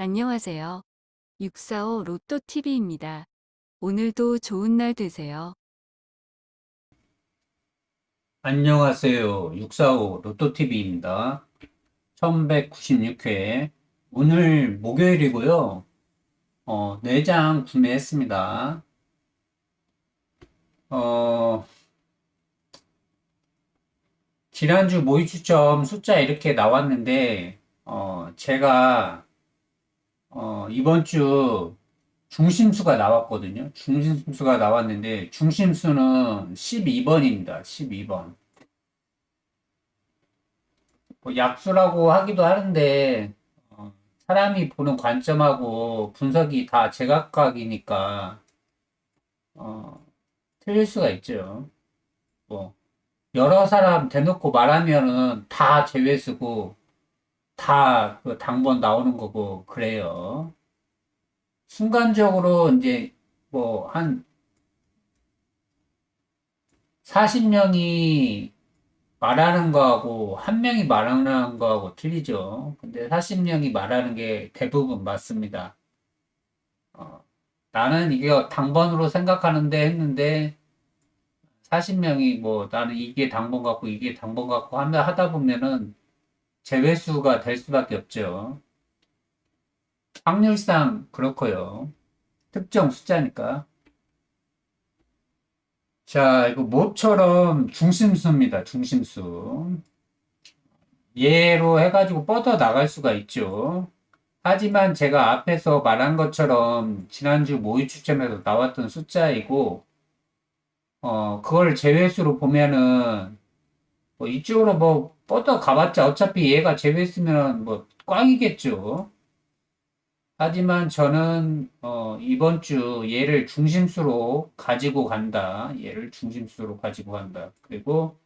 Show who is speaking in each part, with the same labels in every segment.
Speaker 1: 안녕하세요. 645 로또 TV입니다. 오늘도 좋은 날 되세요.
Speaker 2: 안녕하세요. 645 로또TV입니다. 1196회. 오늘 목요일이고요. 어, 4장 구매했습니다. 어, 지난주 모의 추첨 숫자 이렇게 나왔는데, 어, 제가, 어, 이번 주 중심수가 나왔거든요. 중심수가 나왔는데, 중심수는 12번입니다. 12번. 뭐 약수라고 하기도 하는데, 어, 사람이 보는 관점하고 분석이 다 제각각이니까, 어, 틀릴 수가 있죠. 뭐, 여러 사람 대놓고 말하면은 다 제외수고, 다 그 당번 나오는 거고, 그래요. 순간적으로 이제 뭐 한 40명이 말하는 거하고 한 명이 말하는 거하고 틀리죠. 근데 40명이 말하는 게 대부분 맞습니다. 어, 나는 이게 당번으로 생각하는데 했는데 40명이 뭐 나는 이게 당번 같고 이게 당번 같고 하다 하다 보면은 제외수가 될 수밖에 없죠. 확률상 그렇고요. 특정 숫자니까. 자, 이거 모처럼 중심수입니다. 중심수. 얘로 해가지고 뻗어 나갈 수가 있죠. 하지만 제가 앞에서 말한 것처럼 지난주 모의 추첨에서 나왔던 숫자이고, 어, 그걸 제외수로 보면은, 뭐 이쪽으로 뭐 뻗어 가봤자 어차피 얘가 제외수면 뭐 꽝이겠죠. 하지만 저는 어, 이번 주 얘를 중심수로 가지고 간다. 얘를 중심수로 가지고 간다. 그리고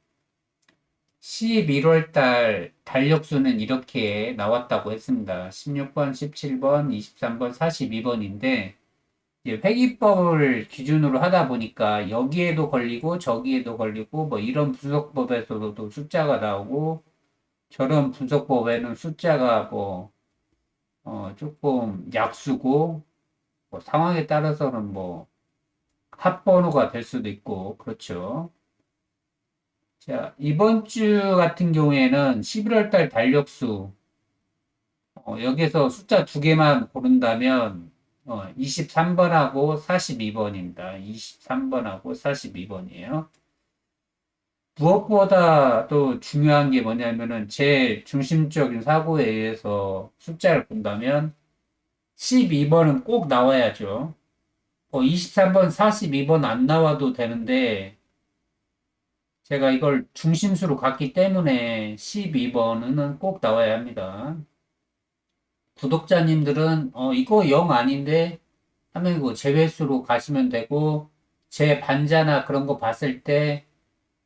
Speaker 2: 11월 달 달력수는 이렇게 나왔다고 했습니다. 16번, 17번, 23번, 42번인데 회기법을 기준으로 하다 보니까 여기에도 걸리고 저기에도 걸리고 뭐 이런 분석법에서도 숫자가 나오고 저런 분석법에는 숫자가 뭐 어, 조금 약수고, 뭐 상황에 따라서는 뭐, 합번호가 될 수도 있고, 그렇죠. 자, 이번 주 같은 경우에는 11월 달 달력수, 어, 여기서 숫자 두 개만 고른다면, 어, 23번하고 42번입니다. 23번하고 42번이에요. 무엇보다 또 중요한 게 뭐냐면은 제 중심적인 사고에 의해서 숫자를 본다면 12번은 꼭 나와야죠. 어, 23번, 42번 안 나와도 되는데 제가 이걸 중심수로 갔기 때문에 12번은 꼭 나와야 합니다. 구독자님들은 어, 이거 0 아닌데 하면 이거 제외수로 가시면 되고 제 반자나 그런 거 봤을 때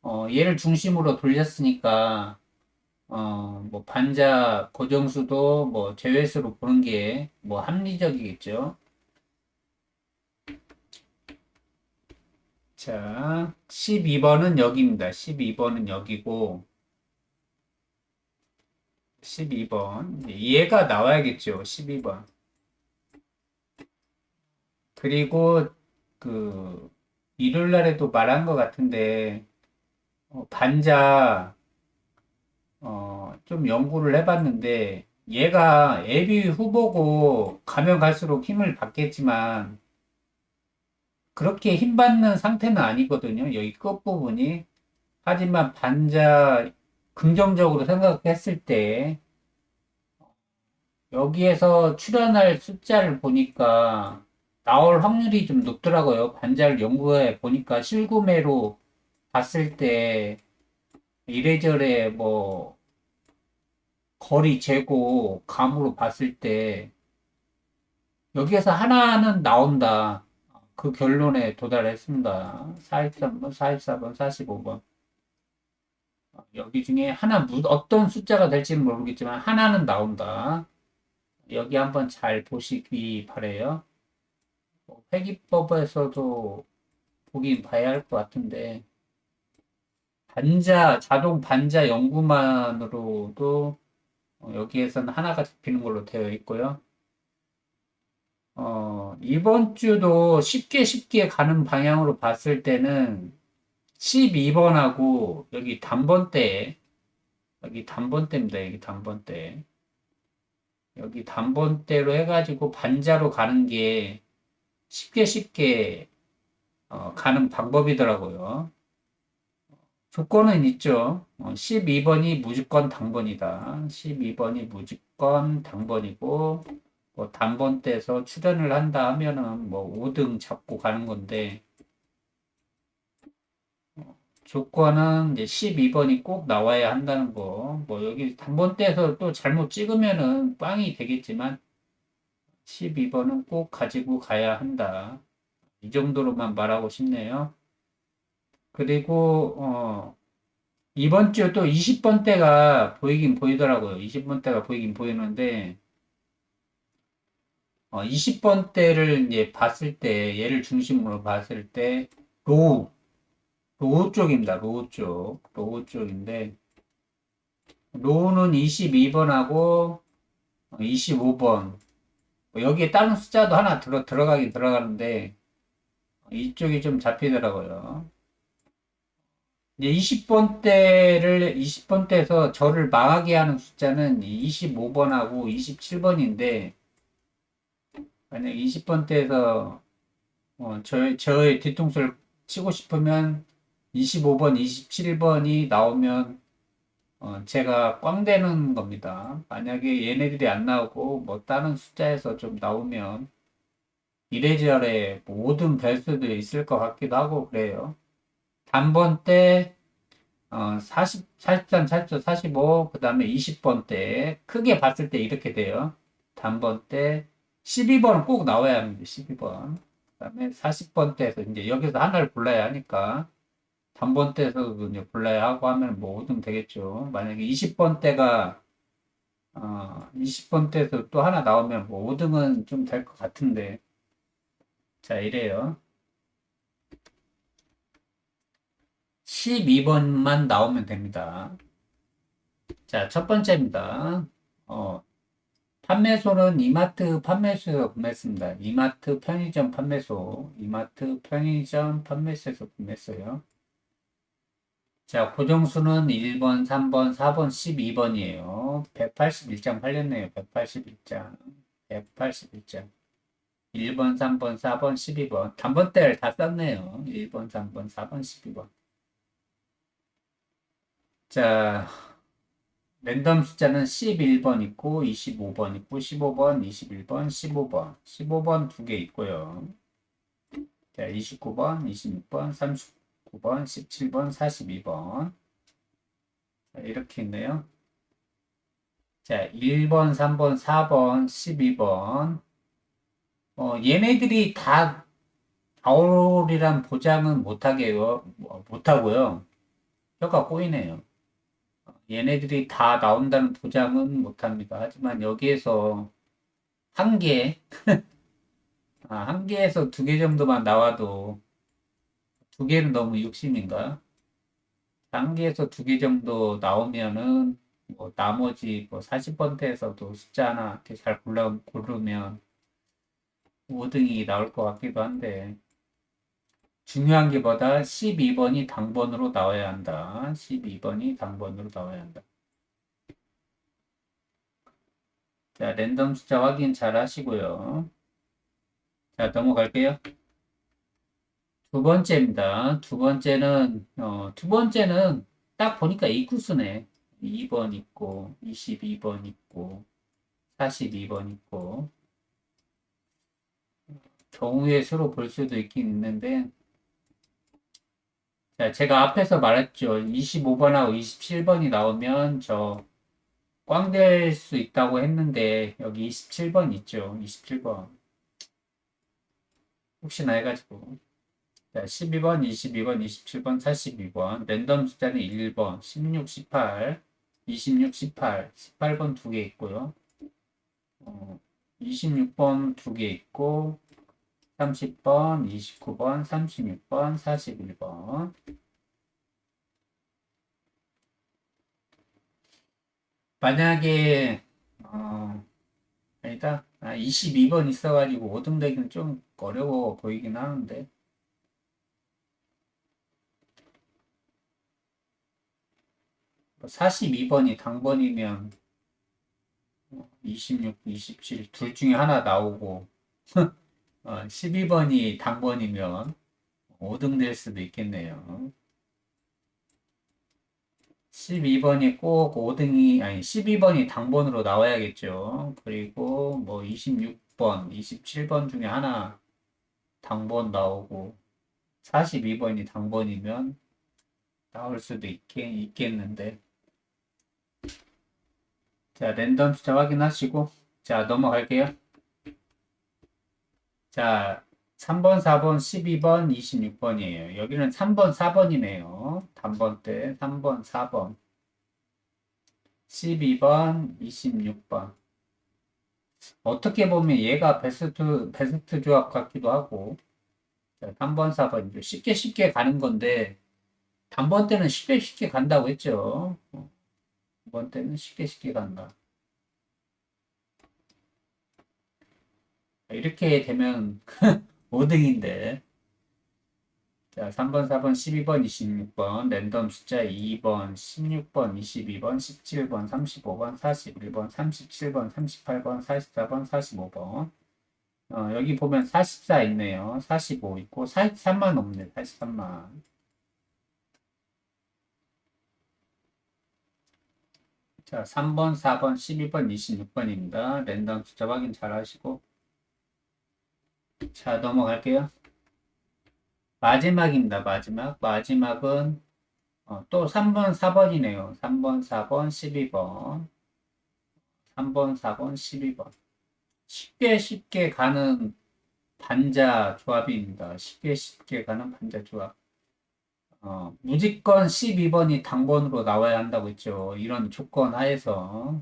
Speaker 2: 어, 얘를 중심으로 돌렸으니까, 어, 뭐, 반자 고정수도 뭐, 제외수로 보는 게 뭐, 합리적이겠죠. 자, 12번은 여기입니다. 12번은 여기고, 12번. 얘가 나와야겠죠. 12번. 그리고, 그, 일요일 날에도 말한 것 같은데, 어, 반자 어, 좀 연구를 해봤는데 얘가 예비 후보고 가면 갈수록 힘을 받겠지만 그렇게 힘 받는 상태는 아니거든요. 여기 끝부분이. 하지만 반자 긍정적으로 생각했을 때 여기에서 출연할 숫자를 보니까 나올 확률이 좀 높더라고요. 반자를 연구해 보니까 실구매로 봤을 때 이래저래 뭐 거리 재고 감으로 봤을 때 여기에서 하나는 나온다. 그 결론에 도달했습니다. 43번, 44번, 45번. 여기 중에 하나, 어떤 숫자가 될지는 모르겠지만 하나는 나온다. 여기 한번 잘 보시기 바래요. 뭐 회기법에서도 보긴 봐야 할 것 같은데 반자, 자동 반자 연구만으로도 어, 여기에서는 하나가 잡히는 걸로 되어 있고요. 어, 이번 주도 쉽게 쉽게 가는 방향으로 봤을 때는 12번하고 여기 단번대, 여기 단번대입니다. 여기 단번대. 여기 단번대로 해가지고 반자로 가는 게 쉽게 쉽게 어, 가는 방법이더라고요. 조건은 있죠. 어, 12번이 무조건 당번이다. 12번이 무조건 당번이고, 뭐 단번 떼서 출연을 한다 하면은 뭐 5등 잡고 가는 건데, 어, 조건은 이제 12번이 꼭 나와야 한다는 거. 뭐 여기 단번 떼서 또 잘못 찍으면은 빵이 되겠지만, 12번은 꼭 가지고 가야 한다. 이 정도로만 말하고 싶네요. 그리고 어, 이번 주또 20번 대가 보이긴 보이더라고요. 20번 대가 보이긴 보이는데 어, 20번 대를 이제 봤을 때 얘를 중심으로 봤을 때 로우 로우 쪽입니다. 로우 쪽 로우 쪽인데 로우는 22번하고 25번 뭐 여기에 다른 숫자도 하나 들어 들어가긴 들어가는데 이쪽이 좀 잡히더라고요. 이제 20번 대를 20번 대에서 저를 망하게 하는 숫자는 25번하고 27번인데 만약 20번 대에서 어, 저, 저의 뒤통수를 치고 싶으면 25번, 27번이 나오면 어, 제가 꽝 되는 겁니다. 만약에 얘네들이 안 나오고 뭐 다른 숫자에서 좀 나오면 이래저래 뭐 5등 될 수도 있을 것 같기도 하고 그래요. 단번 때 어, 40, 43, 44, 45, 그 다음에 20번 때 크게 봤을 때 이렇게 돼요. 단번 때 12번은 꼭 나와야 합니다. 12번. 그 다음에 40번 때에서 이제 여기서 하나를 골라야 하니까 단번 때에서도 이제 골라야 하고 하면 뭐 5등 되겠죠. 만약에 20번 때가 어, 20번 때에서 또 하나 나오면 뭐 5등은 좀 될 것 같은데 자 이래요. 12번만 나오면 됩니다. 자, 첫 번째입니다. 어, 판매소는 이마트 판매소에서 구매했습니다. 이마트 편의점 판매소, 이마트 편의점 판매소에서 구매했어요. 자, 고정수는 1번, 3번, 4번, 12번이에요. 181장 팔렸네요. 181장. 181장. 1번, 3번, 4번, 12번. 단번대를 다 썼네요. 1번, 3번, 4번, 12번. 자, 랜덤 숫자는 11번 있고, 25번 있고, 15번, 21번, 15번. 15번 두 개 있고요. 자, 29번, 26번, 39번, 17번, 42번. 자, 이렇게 있네요. 자, 1번, 3번, 4번, 12번. 어, 얘네들이 다 나올이란 보장은 못하게요, 뭐, 못하고요. 뼈가 꼬이네요. 얘네들이 다 나온다는 보장은 못합니다. 하지만 여기에서 한 개, 아, 한 개에서 두 개 정도만 나와도 두 개는 너무 욕심인가? 한 개에서 두 개 정도 나오면은 뭐 나머지 뭐 40번대에서도 숫자 하나 이렇게 잘 골라 고르면 5등이 나올 것 같기도 한데 중요한 게 보다 12번이 당번으로 나와야 한다. 12번이 당번으로 나와야 한다. 자, 랜덤 숫자 확인 잘 하시고요. 자, 넘어갈게요. 두 번째입니다. 두 번째는, 어, 두 번째는 딱 보니까 이쿠스네. 2번 있고, 22번 있고, 42번 있고, 경우의 수로 볼 수도 있긴 있는데, 자, 제가 앞에서 말했죠. 25번하고 27번이 나오면 저 꽝 될 수 있다고 했는데 여기 27번 있죠. 27번. 혹시나 해가지고. 자, 12번, 22번, 27번, 42번. 랜덤 숫자는 1번, 16, 18, 26, 18, 18번 두 개 있고요. 어, 26번 두 개 있고, 30번, 29번, 36번, 41번. 만약에, 어, 아니다. 아, 22번 있어가지고 5등 되기는 좀 어려워 보이긴 하는데. 42번이 당번이면 26, 27, 둘 중에 하나 나오고, 어, 12번이 당번이면 5등 될 수도 있겠네요. 12번이 꼭 5등이, 아니, 12번이 당번으로 나와야겠죠. 그리고 뭐 26번, 27번 중에 하나 당번 나오고, 42번이 당번이면 나올 수도 있겠, 있겠는데. 자, 랜덤 숫자 확인하시고, 자, 넘어갈게요. 자, 3번, 4번, 12번, 26번이에요. 여기는 3번, 4번이네요. 단번 때 3번, 4번. 12번, 26번. 어떻게 보면 얘가 베스트, 베스트 조합 같기도 하고. 자, 3번, 4번. 쉽게 쉽게 가는 건데, 단번 때는 쉽게 쉽게 간다고 했죠. 어, 이번 때는 쉽게 쉽게 간다. 이렇게 되면 5등인데. 자, 3번, 4번, 12번, 26번, 랜덤 숫자 2번, 16번, 22번, 17번, 35번, 41번, 37번, 38번, 44번, 45번. 어, 여기 보면 44 있네요. 45 있고, 43만 없네, 43만. 자, 3번, 4번, 12번, 26번입니다. 랜덤 숫자 확인 잘 하시고. 자, 넘어갈게요. 마지막입니다. 마지막. 마지막은 어, 또 3번, 4번이네요. 3번, 4번, 12번. 3번, 4번, 12번. 쉽게 쉽게 가는 반자 조합입니다. 쉽게 쉽게 가는 반자 조합. 어, 무조건 12번이 당번으로 나와야 한다고 했죠. 이런 조건 하에서.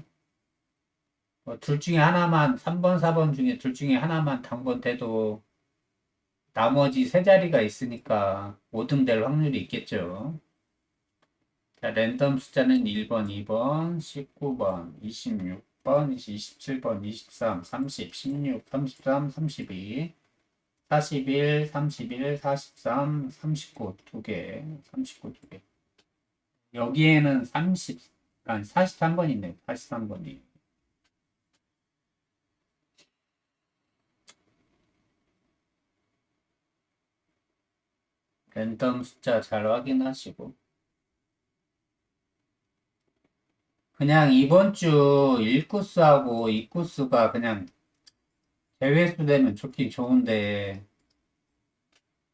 Speaker 2: 어, 둘 중에 하나만, 3번, 4번 중에 둘 중에 하나만 당번 돼도 나머지 세 자리가 있으니까 5등 될 확률이 있겠죠. 자, 랜덤 숫자는 1번, 2번, 19번, 26번, 27번, 23, 30, 16, 33, 32, 41, 31, 43, 39 두 개, 39 두 개. 여기에는 30, 아니 43번이네, 43번이. 랜덤 숫자 잘 확인하시고. 그냥 이번 주 1코스하고 2코스가 그냥 대회수 되면 좋긴 좋은데,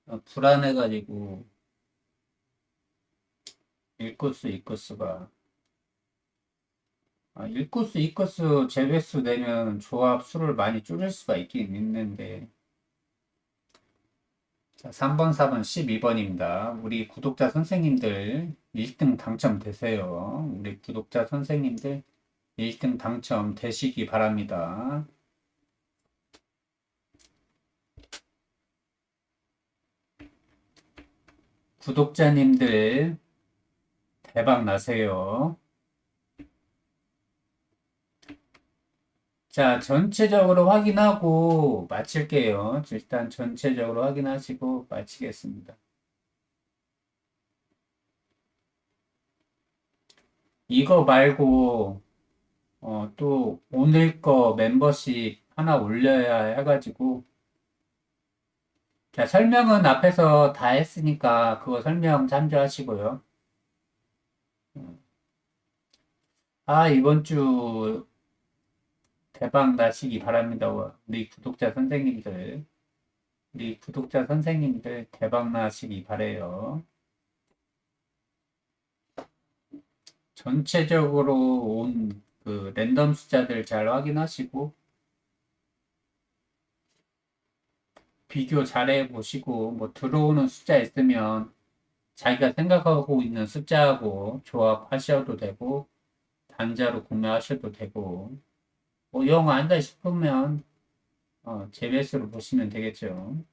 Speaker 2: 어, 불안해가지고, 1코스, 2코스가. 아, 1코스, 2코스 재회수 되면 조합 수를 많이 줄일 수가 있긴 있는데, 자, 3번, 4번, 12번입니다. 우리 구독자 선생님들 1등 당첨되세요. 우리 구독자 선생님들 1등 당첨되시기 바랍니다. 구독자님들 대박 나세요. 자, 전체적으로 확인하고 마칠게요. 일단 전체적으로 확인하시고 마치겠습니다. 이거 말고 어, 또 오늘 거 멤버십 하나 올려야 해가지고 자, 설명은 앞에서 다 했으니까 그거 설명 참조하시고요. 아, 이번 주 대박 나시기 바랍니다. 우리 구독자 선생님들. 우리 구독자 선생님들 대박 나시기 바래요. 전체적으로 온 그 랜덤 숫자들 잘 확인하시고 비교 잘 해 보시고 뭐 들어오는 숫자 있으면 자기가 생각하고 있는 숫자하고 조합하셔도 되고 단자로 구매하셔도 되고 뭐영 안다 싶으면 어, 재배수로 보시면 되겠죠.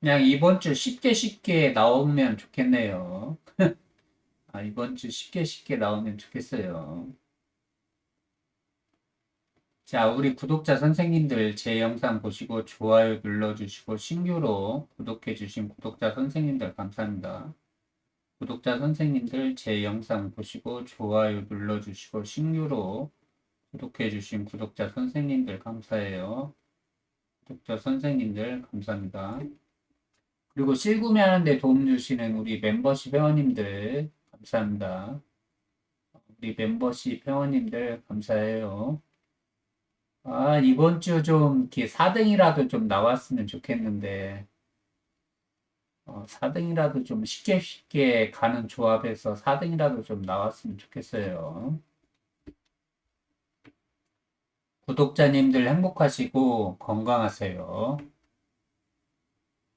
Speaker 2: 그냥 이번 주 쉽게 쉽게 나오면 좋겠네요. 아, 이번 주 쉽게 쉽게 나오면 좋겠어요. 자, 우리 구독자 선생님들 제 영상 보시고 좋아요 눌러주시고 신규로 구독해주신 구독자 선생님들 감사합니다. 구독자 선생님들 제 영상 보시고 좋아요 눌러주시고 신규로 구독해주신 구독자 선생님들 감사해요. 구독자 선생님들 감사합니다. 그리고 실구매하는 데 도움 주시는 우리 멤버십 회원님들 감사합니다. 우리 멤버십 회원님들 감사해요. 아, 이번 주좀 이렇게 4등이라도 좀 나왔으면 좋겠는데, 어, 4등이라도 좀 쉽게 쉽게 가는 조합에서 4등이라도 좀 나왔으면 좋겠어요. 구독자님들 행복하시고
Speaker 1: 건강하세요.